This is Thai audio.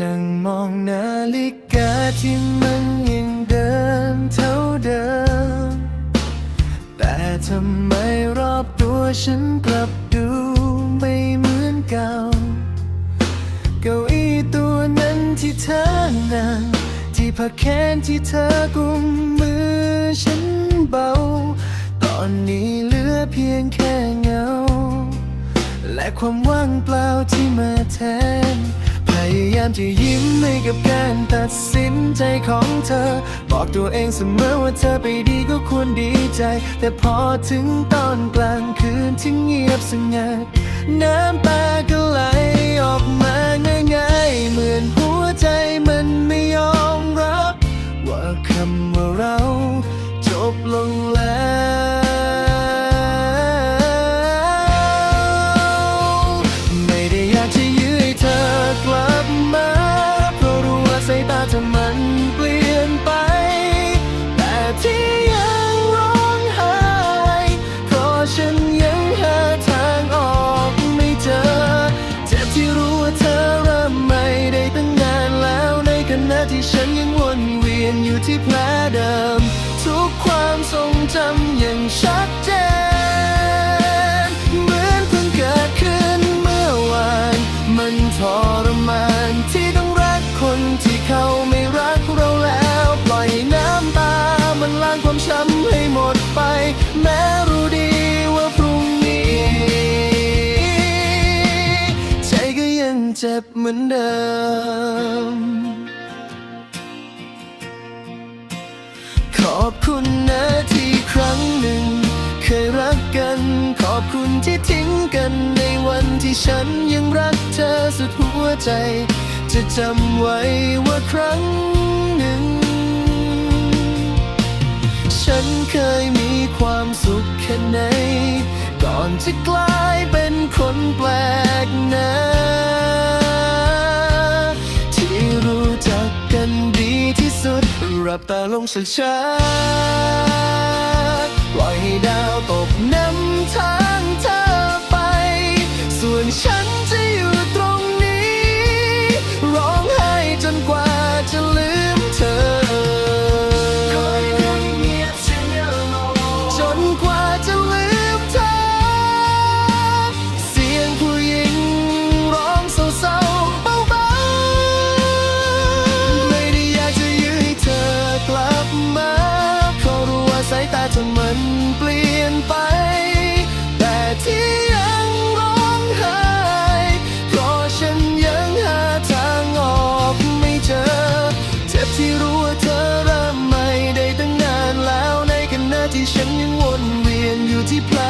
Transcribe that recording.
นั่งมองนาฬิกาที่มันยังเดินเท่าเดิม แต่ทำไมรอบตัวฉันกลับดูไม่เหมือนเก่า เก้าอี้ตัวนั้นที่เธอนั่งที่พักแขนที่เธอกุมมือฉันเบา ตอนนี้เหลือเพียงแค่เงา และความว่างเปล่าที่มาแทน ยายามจะยิ้มให้กับการตัดสินใจของเธอ บอกตัวเองเสมอว่าเธอไปดีก็ควรดีใจ แต่พอถึงตอนกลางคืนที่เงียบสงัด น้ำตาก็ไหล ว่ามันเปลี่ยนไป แต่ที่ยังร้องไห้ เพราะฉันยังหาทางออกไม่เจอ เจ็บที่รู้ว่าเธอเริ่มไม่ได้ตั้งนานแล้วในขณะที่ฉันยังวนเวียนอยู่ที่แผลเดิม ทุกความทรงจำยังชัดเจน ที่เขาไม่รักเราแล้ว ปล่อยให้น้ำตา มันล้างความช้ำให้หมดไป แม้รู้ดีว่าพรุ่งนี้ ใจก็ยังเจ็บเหมือนเดิม ขอบคุณนะที่ครั้งหนึ่ง เคยรักกัน ขอบคุณที่ทิ้งกันในวันที่ฉันยังรักเธอสุดหัวใจ จะจำไว้ว่าครั้งหนึ่ง ฉันเคยมีความสุขแค่ไหน ก่อนจะกลายเป็นคนแปลกหน้าที่รู้จักกันดีที่สุดรับตาลงช้าๆปล่อยให้ดาวตก มันเปลี่ยนไป แต่ที่ยังร้องไห้เพราะฉันยังหาทางออกไม่เจอ เจ็บที่รู้ว่าเธอเริ่มใหม่ได้ตั้งนานแล้วในขณะที่ฉันยังวนเวียนอยู่ที่พลา